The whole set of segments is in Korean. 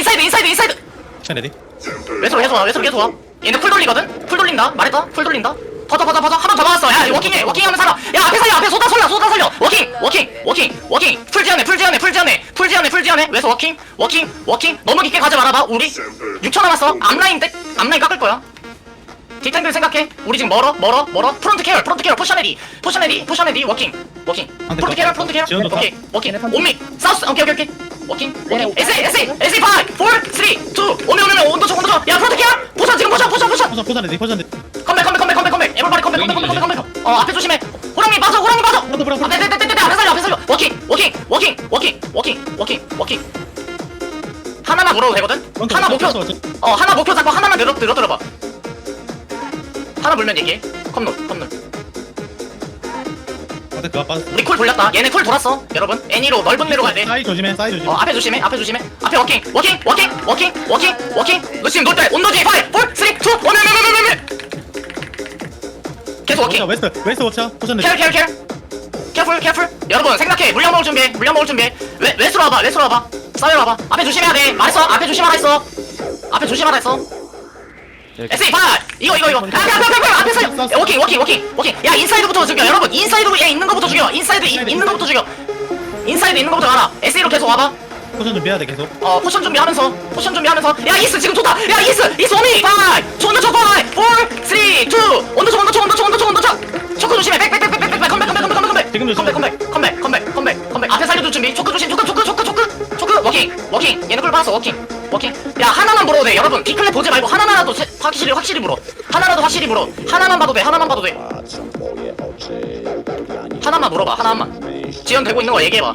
인사이드 인사이드 인사이드. 차 레디. 웨스로 계속 와 웨스로 계속 와. 얘네 풀 돌리거든? 풀 돌린다? 말했다? 풀 돌린다? 퍼져 퍼져 퍼져 한번더 막았어. 야 워킹해. 워킹하면 살아. 야 앞에 살려 앞에. 쏟아 살려 쏟아 살려. 워킹 워킹 워킹 워킹. 풀 지어내 풀 지어내 풀 지어내 풀 지어내 풀 지어내 웨스 워킹? 워킹 워킹. 너무 깊게 가지 말아봐 우리. 6초 남았어. 앞라인 때 앞라인 깎을 거야. 뒷탱들 생각해. 우리 지금 멀어 멀어 멀어. 프론트 케어 프론트 케어. 포션 레디 포션 레디 포션 레디. 워킹 워킹. 프론트 케어 더. 프론트 케어. 오케이 워킹. 오미 사우스 오케이 오케이 오케이 워킹? 워킹? 에세이 에세이 에세이 5 4 3 2 오미 오미 오미 온도 줘 온도 줘야 프론트 케어! 포션 지금 포션 포션 포션! 포션 포션 레디 포션 레디 컴백 컴백 컴백 컴백 컴백. 에버바디 컴백 컴백 컴백 컴백 컴백. 어 앞에 조심해. 호랑이 빠져 호랑이 빠져! 브라더, 브라더. 앞에 네네네네 앞에 살려 앞에 살려. 워킹 워킹 워킹 워킹 워킹 워킹 워킹. 하나만 물어도 되거든? 하나 목표. 어 하나 목표 잡고 하나만 늘어 늘어 들어봐. 하나 물면 얘기해. 컴놀 컴놀 그거 빠졌어. 우리 쿨 돌렸다. 얘네 쿨 돌았어. 여러분 애니로 넓은 데로 가야 돼. 사이 조심해 사이 조심해. 어 앞에 조심해 앞에 조심해. 앞에 워킹 워킹 워킹 워킹 워킹 워킹. 루심 놀때 온도지 5 4 3 2 1 계속 워킹. 웨스트 웨스트 워쳐. 포션 케어 케어 케어 케어풀 케어풀. 여러분 생각해. 물량 먹을 준비해 물량 먹을 준비해. 웨, 웨스로 와봐 웨스로 와봐. 싸웨로 와봐. 앞에 조심해야 돼. 말했어 앞에 조심하라 했어. 앞에 조심하라 했어 에세이 봐 이거 이거 이거 앞에 앞에 앞에 앞에 야, 워킹 워킹 워킹 워킹 야 인사이드부터 죽여 여러분 인사이드로 얘 있는 거부터 죽여 인사이드 이- 있는 거부터 죽여 인사이드 있는 거부터 가라 에세이로 계속 와봐 포션 준비해야 돼 계속 어 포션 준비하면서 포션 준비하면서 야 이스 지금 좋다 야 이스 이스 오미 파이 쳐 파이 4 3 2 온도 쳐 온도 쳐 온도 쳐 온도 쳐 온도 쳐 초크 조심해 백백백백백백 컴백 컴백 컴백 컴백 컴백 지금 조심해. 컴백 컴백 컴백 컴백 컴백 앞에 살려줄 준비 초크 조심 초크 초크 초크 초크 초크 워킹 워킹 얘네 걸 봤어 워킹 워킹 야 하나만 물어도 돼. 여러분 디클랩 보지 말고 하나만라도 세- 확실히 확실히 물어. 하나라도 확실히 물어. 하나만 봐도 돼. 하나만 봐도 돼. 하나만 물어봐. 하나만. 지연 되고 있는 거 얘기해봐.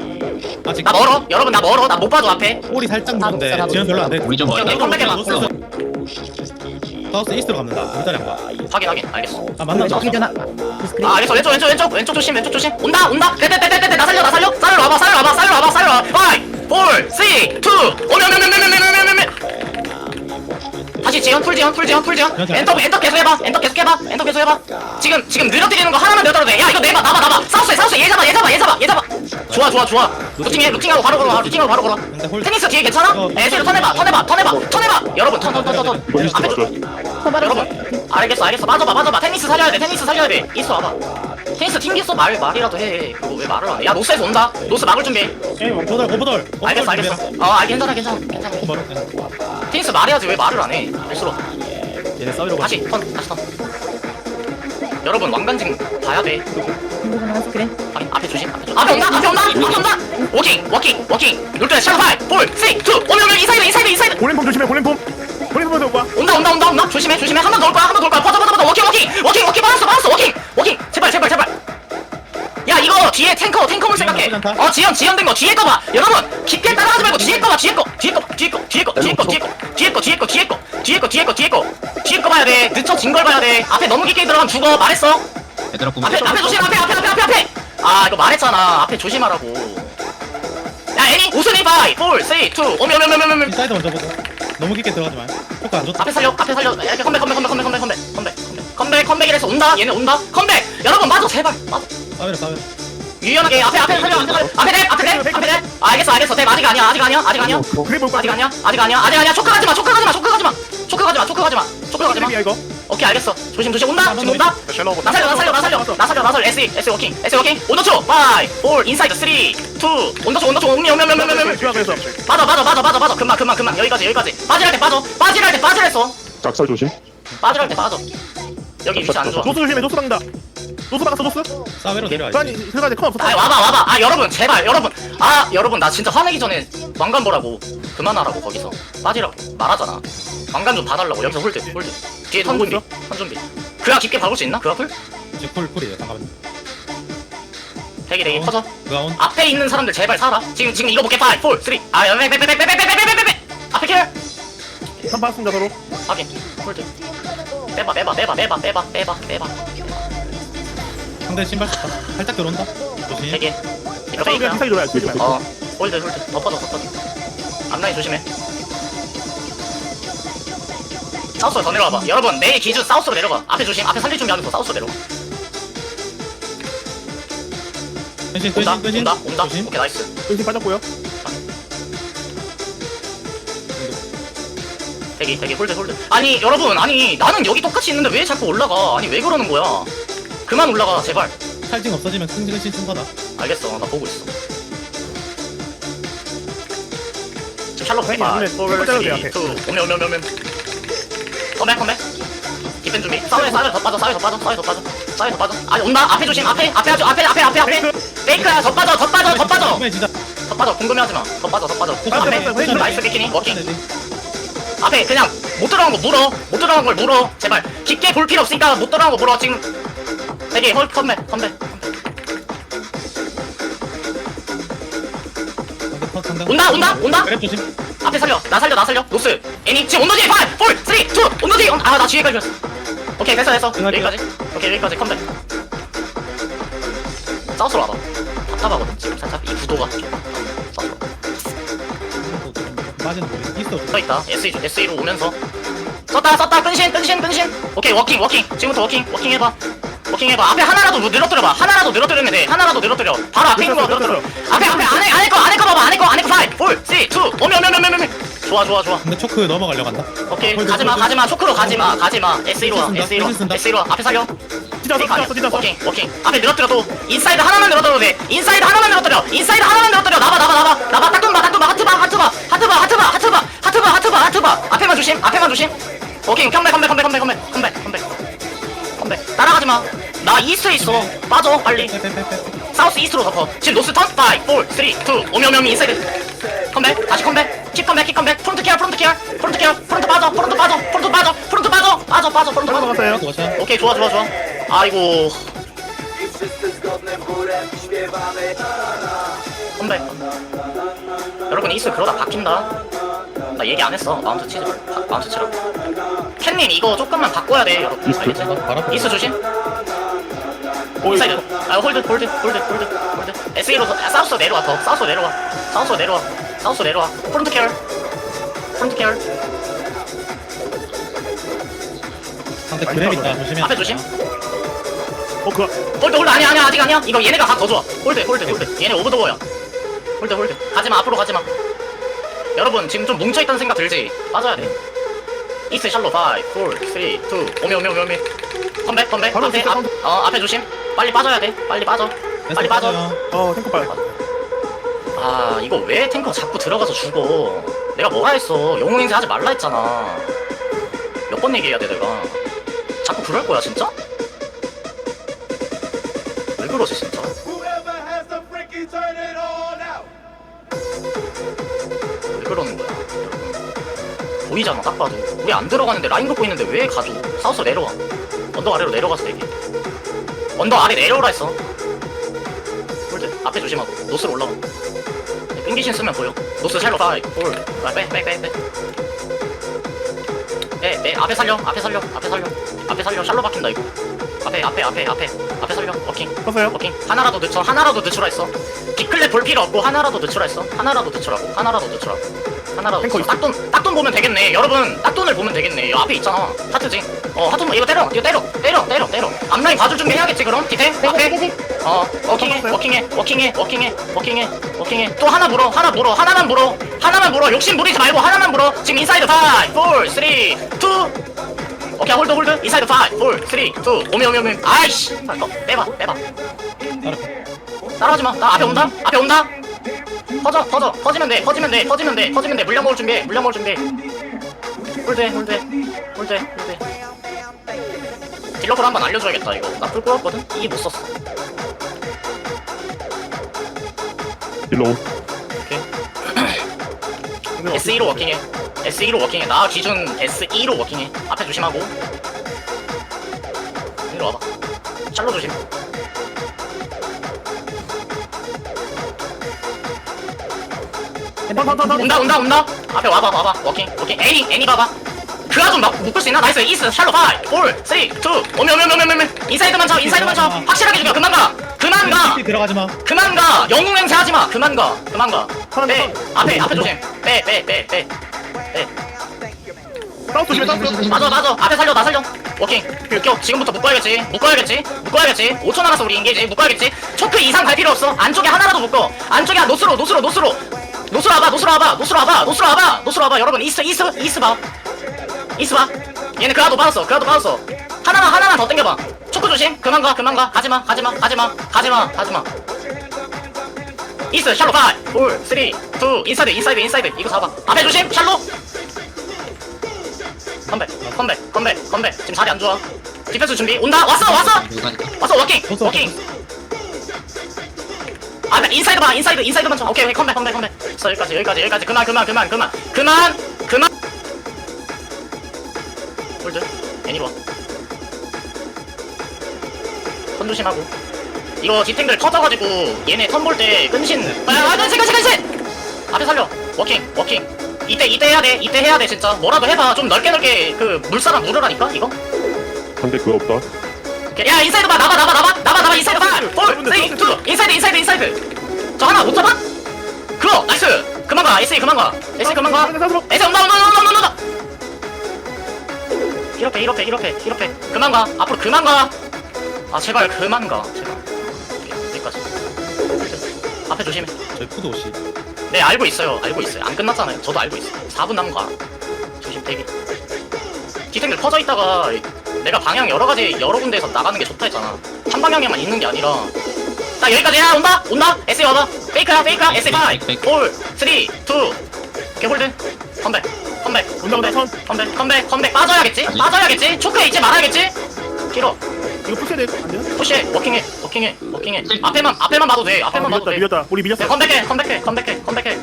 아직 나 멀어. 여러분 나 멀어. 나 못 봐줘 앞에. 꼬리 살짝 무는데 지금 별로 안돼. 우리 좀 오케이, 오케이, 컴백해봐. 사우스 이스트로 갑니다. 우리 안 가. 확인 확인. 알겠어. 아 만나 왼쪽 기준아 아 알겠어. 왼쪽 왼쪽 왼쪽. 왼쪽 조심 왼쪽 조심. 온다 온다. 떼떼떼떼떼 나 살려 나 살려. 살려 와봐 살려 와봐 살려 와봐 살려 와봐 5 4 3 2 오면 오면 오면 오면 오면 오면 다시 지연 풀 지연 풀 지연 풀 지연 엔터 엔터 계속 해봐. 엔터 계속 해봐. 엔터 계속 해봐. 지금 지금 느려뜨리는 거 하나만 내더라도 돼야 이거 내봐. 나봐 나봐. 사우스에 사우스에 얘 잡아 얘 잡아 얘 잡아 얘 잡아. 좋아 좋아 좋아. 루팅해 루팅하고 바로 걸어 루팅하고 바로 걸어 테니스 뒤에 괜찮아? 어. 에스로 턴해봐 턴해봐 턴해봐 턴해봐. 여러분 턴 턴 턴턴 앞에 좀 여러분 알겠어 알겠어. 맞아봐 맞아봐. 테니스 살려야 돼 테니스 살려야 돼. 있어 와봐 테니스 튕겼어. 말 말이라도 해. 그거 왜 말을 안 해 야 노스에서 온다. 노스 막을 준비해 오버돌 오버돌 알겠어 알겠어. 어 아, 괜찮아 괜찮아. 괜찮아. 테니스 말해야지 왜 말을 안 해. 알수록. 얘네 싸우려고 다시 턴 다시 턴. 여러분 왕관징 봐야 돼. 한 스크린 확인 앞에 조심 앞에 조심. 앞에 온다 앞에 온다 앞에 온다. 워킹 워킹 워킹. 룰때 샤파이 볼, 쓰리, 투. 오면 오면 인사이드 인사이드 인사이드. 볼림폼 조심해 볼림폼 볼림폼에서 오빠 온다 온다 온다 온다. 조심해 조심해. 한 번 더 올 거야 한 번 더 올 거야 퍼져 퍼져 퍼져. 워킹 워킹. 워킹 워킹 받았어 받았어. 워킹 워킹. 제발 제발 제발. 야 이거 뒤에 탱커 탱커물 생각해. 나쁘지 않다. 어 지연 지연된 거 뒤에 거봐. 여러분 깊게 따라하지 말고 뒤에 거봐. 뒤에 거 뒤에 거 뒤에 거 뒤에 거 뒤에 거 뒤에 거. 뒤에 거 뒤에 거 뒤에 거. 뒤에 거 뒤에 거 뒤에 거. 뒤에 거 봐야 돼. 늦춰진 걸 봐야 돼. 앞에 너무 깊게 들어가면 죽어. 말했어? 얘들아 공 앞에 앞에 조심 앞에 앞에 앞에 앞에 앞에. 아 이거 말했잖아. 앞에 조심하라고. 야 애니 우순이 바이 4 3 2 오면 오면 오면 오면 오면 인사이드 먼저 보자 너무 깊게 들어가지 마 효과 안 좋다. 앞에 살려 앞에 살려. 이렇게 컴백 컴백 컴백 컴백 컴백 컴백 컴백. 컴백 컴백 컴백이라서 온다? 얘네 온다? 컴백! 여러분 맞아 제발 맞아 싸우려 싸우려 유연하게 앞에 앞에 살려 앞에 살려. 앞에 대 앞에 대 앞에 대 아, 알겠어 알겠어. 대 아직 아니야 아직 아니야 아직 아니야. 그래 볼 거야 아직 아니야 아직 아니야 아직 아니야. 초크 가지마 초크 가지마 초크 가지마. 초크 가지마 초크 가지마. 초크 가지마. 야 이거? 오케이 알겠어. 조심 조심. 온다? 지금 온다? 나 살려 나 살려 나 살려 나 살려 나 살려. S S 워킹 S 워킹 온도초 5 4 인사이드 3 2 온도초 온도초 오미 오미 오미 오미 오미 오미 중앙 그래서 맞아 맞아 맞아 맞아 맞아 금방 금방 금방 여기까지 여기까지. 빠질할 때 빠져. 빠질할 때 빠질했어. 짝살 조심. 빠질할 때 빠져. 여기 위치 안 좋아. 노스 조심해 노스 박는다. 노스 박았어 노스 싸우려 내려와 아니 컴 없어 아 와봐 와봐. 아 여러분 제발 여러분. 아 여러분 나 진짜 화내기 전에 왕관 보라고 그만하라고 거기서. 빠지라고. 말하잖아. 왕관 좀 봐달라고. 여기서 홀드 홀드. 뒤에 턴 준비 턴 준비. 그야 깊게 박을 수 있나? 그야 풀? 지금 쿨 쿨이에요. 잠깐만 대기 대기 퍼져 온 앞에 있는 사람들 제발 살아 지금 지금 이거 볼게 5 4 3 아 여기 빼빼빼빼빼빼빼빼빼빼 앞에 킬컴 봤습니다 서로 확인 홀드 빼봐 빼봐 빼봐 빼봐 빼봐 빼봐 빼봐 상대 신발 썼다 살짝 들어온다 조심 대기 이거 페이크야 비싸게 줘야 조심해 어 홀드 홀드 덮어줘 덮어줘 앞라인 조심해 사우스로 더 내려와봐 여러분 내 기준 사우스로 내려가 앞에 조심 앞에 살릴 준비하면서 사우스로 내려가 변신 온다? 변신 변신. 온다? 온다? 조심 오케이 나이스. 조심 빠졌고요. 대기 대기 홀드 홀드. 아니 여러분 아니 나는 여기 똑같이 있는데 왜 자꾸 올라가? 아니 왜 그러는 거야? 그만 올라가 제발. 탈진 없어지면 승진신 쓴 거다. 알겠어. 나 보고 있어. 지금 샬롯 아니, 5 4 눈에 3꼴 짜도 돼, 2 앞에. 1 오면 오면 오면 컴백 컴백. 디펜 준비. 싸움에 싸움에 더 빠져 싸움에 더 빠져 싸움에 더 빠져 싸움에 더 빠져. 아니 온다. 앞에 조심. 앞에 앞에 하죠. 앞에 앞에 앞에 앞에. 페이크야 더 빠져 더 빠져 더 빠져. 진짜. 더 빠져. 궁금해하지 마 더 빠져 더 빠져. 앞에. 빠져, 빠져. 나이스 비키니. 워킹. 앞에 그냥 못 들어간 거 물어. 못 들어간 걸 물어. 제발. 깊게 볼 필요 없으니까 못 들어간 거 물어 지금. 되게 헐 컴백 컴백. 온다, 온다, 온다. 그래 조심. 앞에 살려. 나 살려 나 살려. 노스. 애니 지금 온도지. 5 4 3 2 온도지. 아나 뒤에까지 갔어. 오케이 됐어 됐어. 여기까지 오케이 여기까지 컴백. 사우스로 와봐. 답답하거든 지금. 살짝 이 구도가 좀 사우스로 빠지는 거 있어. 써있다. SE, SE로 오면서. 썼다 썼다. 끈신 끈신 끈신. 오케이 워킹 워킹. 지금부터 워킹 워킹 해봐. 워킹 해봐. 앞에 하나라도 뭐 늘어뜨려봐. 하나라도 늘어뜨리면 돼. 하나라도 늘어뜨려. 바로 앞에 있는 거 늘어뜨려 좋아 좋아 좋아. 근데 초크 넘어가려고 한다. 오케이. 홀드, 가지마 가지마. 초크로 가지마 가지마. S1로 와 S1로 S1로. 앞에 사격. 뒤졌어, 뒤졌어, 오케이 오케이. 앞에 늘어뜨려도 인사이드 하나만 늘어뜨려도 돼. 인사이드 하나만 늘어뜨려. 인사이드 하나만 늘어뜨려. 나봐 나봐 나봐. 나봐. 따끔봐 따끔봐. 하트봐 하트봐. 하트봐 하트봐 하트봐. 하트봐 하트봐 하트봐. 앞에만 조심 앞에만 조심. 오케이 컴백 컴백 컴백 컴백 컴백 컴백 컴백. 컴백. 따라가지마. 나 이스에 있어. 빠져 빨리. 사우스 이스로 덮어. 지금 노스 턴. 5, 4, 3, 2 오면 오면 인사이드. 컴백 다시 컴백. 킵 컴백 킵 컴백. 프론트 케어 프론트 케어. 프론트 케어. 프론트 빠져 프론트 빠져 프론트 빠져 프론트 빠져. 빠져 빠져 프론트 빠져. 넘어갔어요. 도와줘 오케이 좋아 좋아 좋아. 아이고. 컴백. 여러분 이스 그러다 바뀐다. 나 얘기 안 했어. 마운트 치지 말 바- 마운트 치라고. 캔님 이거 조금만 바꿔야 돼 여러분. 이스? 알겠지? 바로. 이스 조심. 오 인사이드. 아 홀드 홀드 홀드 홀드 홀드. SE로 아, 사우스 내려와 더. 사우스 내려와. 사우스 내려와 사우스 내려와. 프론트 케어 프론트 케어 상대 그랩 있다 조심해 앞에 조심. 어 그거. 홀드 홀드. 아니야 아니야. 아직 아니야. 이거 얘네가 각더 좋아. 홀드 홀드 홀드. 얘네 오버더워야. 홀드 홀드. 가지마 앞으로 가지마. 여러분 지금 좀 뭉쳐있다는 생각 들지? 빠져야 돼. 이스 샬로 5 4 3 2 오메 오메 오메 오메 컴백 컴백. 앞에 앞, 어 앞에 조심. 빨리 빠져야 돼. 빨리 빠져. 빨리 빠져. 어 탱크 빨 아 이거 왜 탱커 자꾸 들어가서 죽어? 내가 뭐가 했어? 영웅 행세 하지 말라 했잖아. 몇 번 얘기해야 돼 내가. 자꾸 그럴 거야 진짜? 왜 그러지 진짜. 왜 그러는 거야? 여러분 보이잖아 딱 봐도. 우리 안 들어가는데 라인 긋고 있는데 왜 가져? 사우스 내려와. 언덕 아래로 내려가서 얘기해. 언덕 아래 내려오라 했어. 홀드 앞에 조심하고. 노스로 올라와 핑기신 쓰면 보여. 노스 샬로 가 홀빼빼 빼 빼. 빼, 빼, 앞에 살려, 앞에 살려, 앞에 살려, 앞에 살려, 샬로 박힌다 이거. 앞에, 앞에, 앞에, 앞에, 앞에 살려, 워킹. 컸어요. 오케이 하나라도 늦춰. 하나라도 늦추라 했어. 빅클랩 볼 필요 없고 하나라도 늦추라 했어. 하나라도 늦추라고. 하나라도 늦추라고 하나라도 탱커 늦추라. 딱돈 딱돈 보면 되겠네. 여러분 딱돈을 보면 되겠네. 여 앞에 있잖아. 하트지. 어 하트 이거 때려. 이거 때려. 때려 때려 때려. 앞라인 봐줄 준비 해야겠지 그럼? 디테? 앞에 어 워킹해 워킹해 워킹해 워킹해 워킹해 워킹해. 또 하나 물어 하나 물어 하나만 물어 하나만 물어. 욕심 부리지 말고 하나만 물어. 지금 인사이드 5 4 3 2 오케이 홀드 홀드 인사이드 5 4 3 2 오메 오메 오메. 아이씨. 어, 빼봐 빼봐. 따라 따라하지 마. 나 앞에 온다. 앞에 온다. 퍼져, 퍼져, 퍼지면 돼, 퍼지면 돼, 퍼지면 돼, 퍼지면 돼. 물량 먹을 준비해, 물량 먹을 준비해. 홀대, 홀대, 홀대, 홀대. 딜러콜 한번 알려줘야겠다 이거. 나풀 꼬였거든. 이게 못 썼어. 일로 오케이. SE로 워킹해. SE로 워킹해. 나 기준 SE로 워킹해. 앞에 조심하고. 이리로 와봐. 샬로 조심. 온다 온다 온다. 앞에 와봐 와봐. 워킹 워킹. 애니 애니 봐봐. 그가 좀막 묶을 수 있나? 나이스. 이스 샬로 5 4 3 2 오메 오메 오메 오메 오메. 인사이드만 쳐 인사이드만 쳐 확실하게 죽여. 그만 가. 그만 가. 들어가지 마. 그만 가. 영웅 행세 하지 마. 그만 가. 그만 가. 턴, 빼. 턴. 앞에 앞에 조심. 빼빼빼 빼. 빼. 사우스 조심해 사우스 맞아 맞아. 앞에 살려 나 살려. 워킹. 묶여 지금부터 묶어야겠지. 묶어야겠지. 묶어야겠지. 5초 남았어 우리 인게이지. 묶어야겠지. 초크 이상 갈 필요 없어. 안쪽에 하나라도 묶어. 안쪽에 한 노스로 노스로 노스로 노스로 와봐 노스로 와봐 노스로 와봐 노스로 와봐 노스로 와봐. 여러분 이스 이스 이스 봐. 이스 봐. 얘네 그라도 빠졌어 그라도 빠졌어. 하나만 하나만 더 땡겨봐. 초크 조심. 그만 가 그만 가. 가지마 가지마 가지마 가지마 가지마. 이스 샬로 5 4 3 2 인사이드 인사이드 인사이드. 이거 잡아. 앞에 조심 샬로. 컴백 컴백 컴백 컴백. 지금 자리 안 좋아. 디펜스 준비. 온다. 왔어 왔어. 왔어 워킹 워킹 아, 나 인사이드 봐, 인사이드, 인사이드만 쳐. 오케이, 오케이, 컴백, 컴백, 컴백. 자, 여기까지, 여기까지, 여기까지. 그만, 그만, 그만, 그만, 그만, 그만. 홀드, 애니버. 턴 조심하고. 이거 디탱글 터져가지고 얘네 턴볼 때 끈신. 아, 아, 끈신, 끈신, 끈신. 앞에 살려. 워킹, 워킹. 이때, 이때 해야 돼, 이때 해야 돼, 진짜. 뭐라도 해봐. 좀 넓게, 넓게 그 물사람 물으라니까, 이거. 상대 그거 없다. 오케이. 야 인사이드 봐 나봐 나봐 나봐 나봐 나봐! 인사이드 봐 볼, 쓰리, 투 인사이드 인사이드 인사이드. 저 하나 못 잡아? 그거 나이스. 그만 가 에이스 그만 가. 에이스 그만 가. 에이스 온다 온다 온다 온다 온다 이렇게 이렇게 이렇게 이렇게. 그만 가. 앞으로 그만 가 아 제발 그만 가. 제발. 여기까지. 앞에 조심해. 저희 푸드 옷이 네 알고 있어요. 알고 있어요. 안 끝났잖아요. 저도 알고 있어요. 4분 남은 거. 알아 조심 대기. 디탱글 퍼져 있다가 내가 방향 여러 가지 여러 군데에서 나가는 게 좋다 했잖아. 한 방향에만 있는 게 아니라. 딱 여기까지 야 온다? 온다? S 와봐. 페이크야 페이크야. S 5 4 3 2 오케이 홀드. 컴백 컴백. 온다, 온다, 컴백 컴백 컴백 컴백. 빠져야겠지? 빠져야겠지? 초크에 있지 말아야겠지? 길어. 이거 푸셔야 돼. 안 돼요? 푸시해. 워킹해 워킹해 워킹해. 앞에만 앞에만 봐도 돼. 아, 앞에만 봐도 밀렸다, 돼. 밀렸다. 우리 네, 밀렸어. 컴백해 컴백해 컴백해 컴백해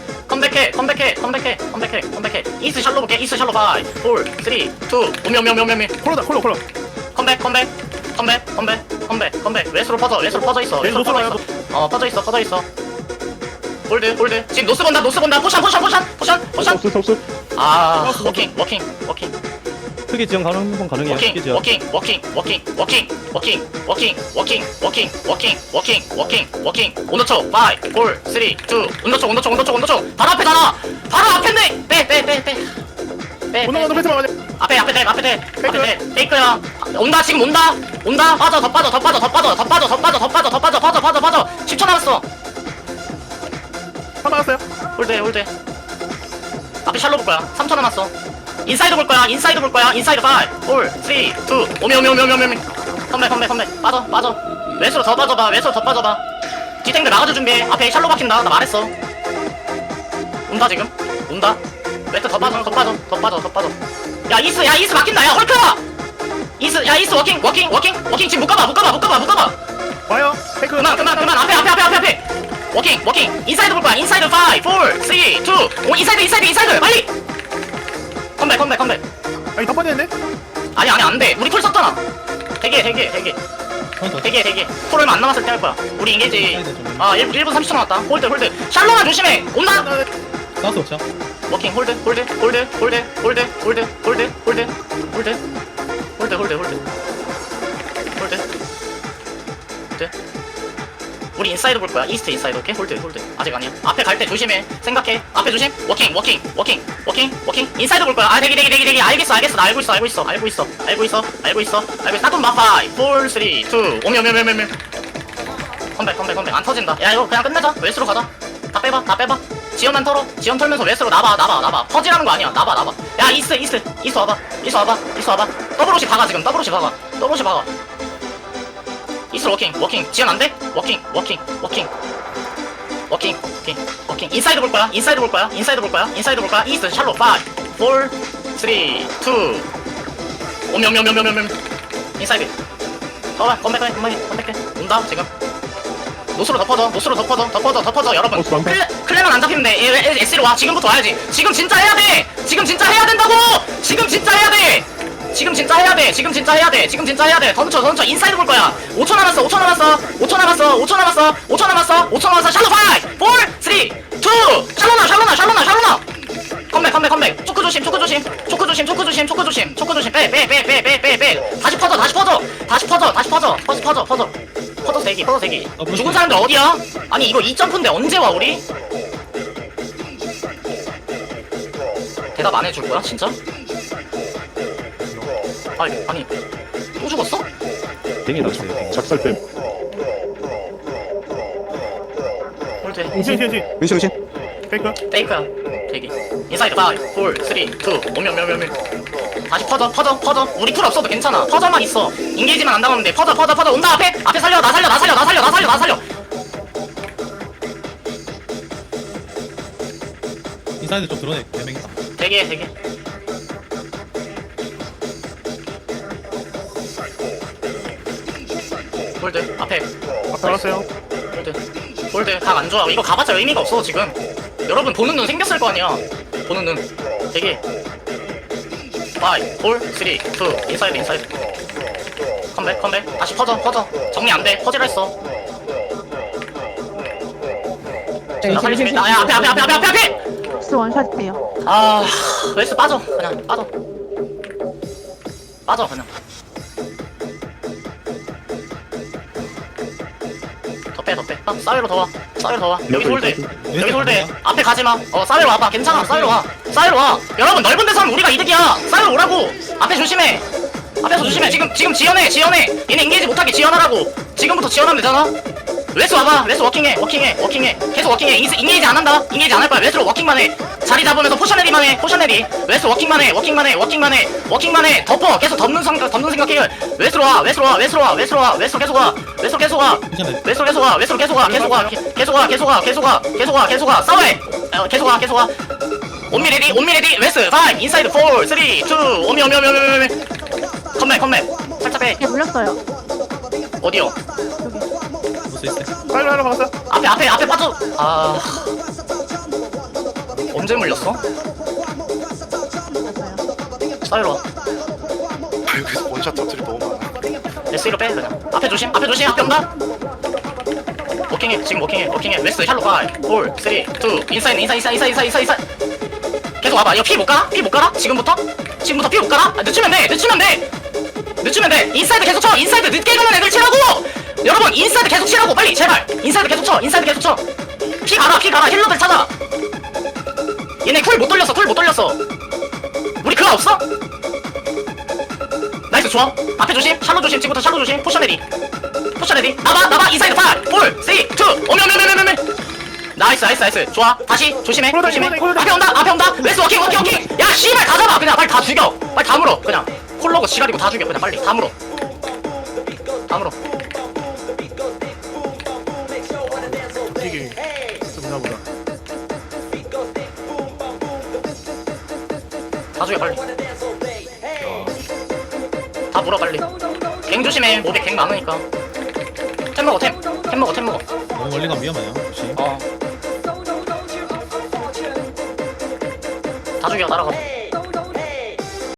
컴백해 컴백해 컴백해 컴백해 컴백해. 이스 샬로 볼게 이스 샬로 바이. 4 3 2 오미 오미 오미 오미 오미. 콜로다, 콜로, 콜로. 컴백 컴백 컴백 컴백 컴백 컴백. 웨스로 퍼져 웨스로 퍼져 있어 네, 웨스로 퍼져 있어. 어 퍼져 있어 퍼져 있어. 홀드 홀드. 지금 노스 본다 노스 본다. 포션 포션 포션 포션 포션. 아 워킹 워킹 워킹 크게 지원 가능한 건 가능해요 크게 워킹 지원 워킹 워킹 워킹 워킹 워킹 워킹 워킹 워킹 워킹 워킹 워킹 워킹 온도초 5 4 3 2 온도초 온도초 온도초 온도초 바로 앞에잖아 바로 앞인데 빼빼빼빼빼 오늘 오늘 패스 막아야 돼. 앞에 앞에 대 앞에 대 앞에 대 페이크야 온다 지금 온다 온다 빠져 더 빠져 더 빠져 더 빠져 더 빠져 더 빠져 더 빠져 더 빠져 빠져 빠져 빠져 10초 남았어 한 막았어요. 홀드 홀드 앞에 샬로 볼 거야 3초 남았어 인사이드 볼 거야 인사이드 볼 거야 인사이드 5 4 3 2 오미 오미 오미 오미 오미 컴백 컴백 컴백. 빠져 빠져. 왼수로 더 빠져봐 왼수로 더 빠져봐. 뒤탱글 나가줄 준비해. 앞에 샬로 박힌다. 나 말했어. 온다 지금? 온다? 왼수 더 빠져 더 빠져 더 빠져 더 빠져. 야 이스 야 이스 막힌다. 야 헐크야 이스 야 이스 워킹 워킹 워킹 워킹. 지금 묶어봐 묶어봐 묶어봐 묶어봐. 와요. 페이크. 그만 그만 그만. 앞에 앞에 앞에 앞에 앞에. 워킹 워킹. 인사이드 볼 거야. 인사이드 5 4 3 2 오 인사이드 인사이드 인사이드. 빨리 컴백 컴백 컴백 아니, 다 빠졌네. 아니 아니 안돼 우리 툴 썼잖아 대기해 대기해 대기해 카운터 대기해 얼마 안 남았을 때 할 거야 우리 인게이지 아 1, 1분 30초 남았다 홀드 홀드 샬로만 조심해 온다 사우스 옵션 워킹 홀드 홀드 홀드 홀드 홀드 홀드 홀드 홀드 홀드 홀드 홀드 홀드 홀드 홀드 우리 인사이드 볼 거야. 이스트 인사이드 오케이? 홀드 홀드. 아직 아니야. 앞에 갈 때 조심해. 생각해. 앞에 조심. 워킹 워킹 워킹 워킹 워킹. 인사이드 볼 거야. 아 대기 대기 대기 대기. 알겠어 알겠어. 나 알고 있어 알고 있어 알고 있어 알고 있어 알고 있어 알고 있어. 나도 마파 4 3 2 오미 오미 오미 오미 컴백 컴백 컴백. 안 터진다. 야 이거 그냥 끝내자. 웨스로 가자. 다 빼봐 다 빼봐. 지연만 털어. 지연 털면서 웨스로 나봐 나봐 나봐. 퍼지라는 거 아니야. 나봐 나봐. 야 이스 이스 이스 와봐. 이스 와봐. 이스 와봐. 더블오시 박아 지금. 더블오시 박아. 더블오시 박아 이스 워킹 워킹. 지연 안돼? 워킹 워킹 워킹. 워킹 워킹 워킹. 인사이드 볼 거야 인사이드 볼 거야 인사이드 볼 거야 인사이드 볼 거야. 이스트 샬로 5 4 3 2 오미 오미 오미 오미 오미 인사이드. 봐봐 컴백해 컴백해 컴백해. 온다 지금. 노스로 덮어줘 노스로 덮어줘 덮어줘 덮어줘 여러분. 노스 방패. 클레, 클레만 안 잡히면 돼. 에, 에, S로 와. 지금부터 와야지. 지금 진짜 해야 돼. 지금 진짜 해야 된다고. 지금 진짜 해야 돼 지금 진짜 해야 돼 지금 진짜 해야 돼 지금 진짜 해야 돼. 던져 던져. 인사이드 볼 거야. 5초 남았어 5초 남았어 5초 남았어 5초 남았어 5초 남았어 5초 남았어. 샬로 5 4 3 2 샬로나 샬로나 샬로나 샬로나 컴백 컴백 컴백. 초크 조심 초크 조심. 초크 조심 초크 조심 초크 조심. 초크 조심. 빼 빼 빼 빼 빼 빼 빼. 다시 퍼져 다시 퍼져. 다시 퍼져 다시 퍼져. 퍼져 퍼져 퍼져. 퍼져 세기 퍼져 세기. 어. 죽은 사람들 어디야? 아니 이거 2점프인데 언제 와 우리? 대답 안 해줄 거야 진짜? 아니 아니 또 죽었어? 댕이 났어요 작살템. 홀드. 응신, 응신, 응신. 은신 은신. 페이크 페이크야. 대기. 인사이드 5 4 3 2 오면 오면 오면 다시 퍼져 퍼져 퍼져. 우리 풀 없어도 괜찮아. 퍼져만 있어. 인게이지만 안 당하면 돼. 퍼져 퍼져 퍼져. 온다 앞에. 앞에 살려 나 살려 나 살려 나 살려 나 살려 나 살려. 인사이드 좀 드러내 대명이다 대기해 대기 홀드 앞에. 앞에 왔어요. 홀드. 홀드 각안 좋아. 이거 가봤자 의미가 없어 지금. 여러분 보는 눈 생겼을 거 아니야. 보는 눈. 대기 5 4 3 2 인사이드 인사이드 컴백 컴백. 다시 퍼져 퍼져. 정리 안돼. 퍼지라 했어. 나 빨리 좀 야, 앞에 앞에 앞에 앞에 앞에 앞에! 스 원샷이에요. 아 웨스 빠져? 그냥 빠져. 빠져 그냥 빼 더 빼. 아, 사이로 더와. 사이로 더 와. 여기 홀드 여기 홀드 앞에 가지 마. 어 사이로 와봐. 괜찮아. 사이로 와. 사이로 와. 여러분 넓은 데서 하면 우리가 이득이야. 사이로 오라고. 앞에 조심해. 앞에서 조심해. 지금 지금 지연해. 지연해. 얘네 인게이지 못하게 지연하라고. 지금부터 지연하면 되잖아. 웨스 와봐. 웨스 워킹해. 워킹해. 워킹해. 계속 워킹해. 인게이지 안 한다. 인게이지 안 할 거야. 웨스로 워킹만 해 자리 잡으면서 포션 내리만 해 포션 내리 웨스 워킹만 해 워킹만 해 워킹만 해 워킹만 해 덮어 계속 덮는 생각 덮는 생각해 웨스로 와 웨스로 와 웨스로 와 웨스로 와 웨스로 계속 와 웨스로 계속 와 웨스로 계속 와 웨스로 계속 와 계속 와 계속 와 계속 와 계속 와 계속 와 계속 와 싸워해 어, 계속 와 계속 와 온미 레디 온미 레디 웨스 5 인사이드 4 3 2 오미 오미 오미 오미 오미 컴백 컴백 살짝 빼얘 물렸어요. 어디요 사이로 하나 박았어요 앞에 앞에 앞에 빠져 아 언제 물렸어? 사이로 와 여기서 원샷 터트리 너무 많아. S로 빼 그냥. 앞에 조심 앞에 조심 앞에 온다. 워킹해 지금 워킹해 워킹해. 웨스트 샬로 5 4 3 2 인사이드 인사이드 인사이드 인사이드 인사이드 인사이드. 계속 와봐. 이거 피 못 가라? 피 못 가라? 지금부터? 지금부터 피 못 가라? 아, 늦추면 돼 늦추면 돼. 늦추면 돼. 인사이드 계속 쳐. 인사이드 늦게 가는 애들 치라고! 여러분 인사이드 계속 치라고. 빨리 제발. 인사이드 계속 쳐. 인사이드 계속 쳐 피 가라 피 가라. 힐러들 찾아 얘네 쿨 못 돌렸어 쿨 못 돌렸어. 우리 그거 없어? 나이스 좋아 앞에 조심 샬로 조심 지금부터 샬로 조심. 포션 레디. 포션 레디. 나봐 나봐 인사이드 5 4 3 2 오미 오미 오미 오미 오미 나이스 나이스 나이스. 좋아. 다시 조심해 조심해. 앞에 온다 앞에 온다. 웨스 워킹 워킹 워킹 야 씨발 다 잡아. 그냥 빨리 다 죽여. 빨리 다 물어 그냥. 콜로그 지랄이고 다 죽여. 그냥 빨리 다 물어. 다 물어 다 죽여 빨리 다 물어 빨리. 갱 조심해. 몹에 갱 많으니까. 템 먹어 템템 먹어 템 먹어. 너무 멀리 가면 위험해요 혹시. 어. 다 죽여 따라가.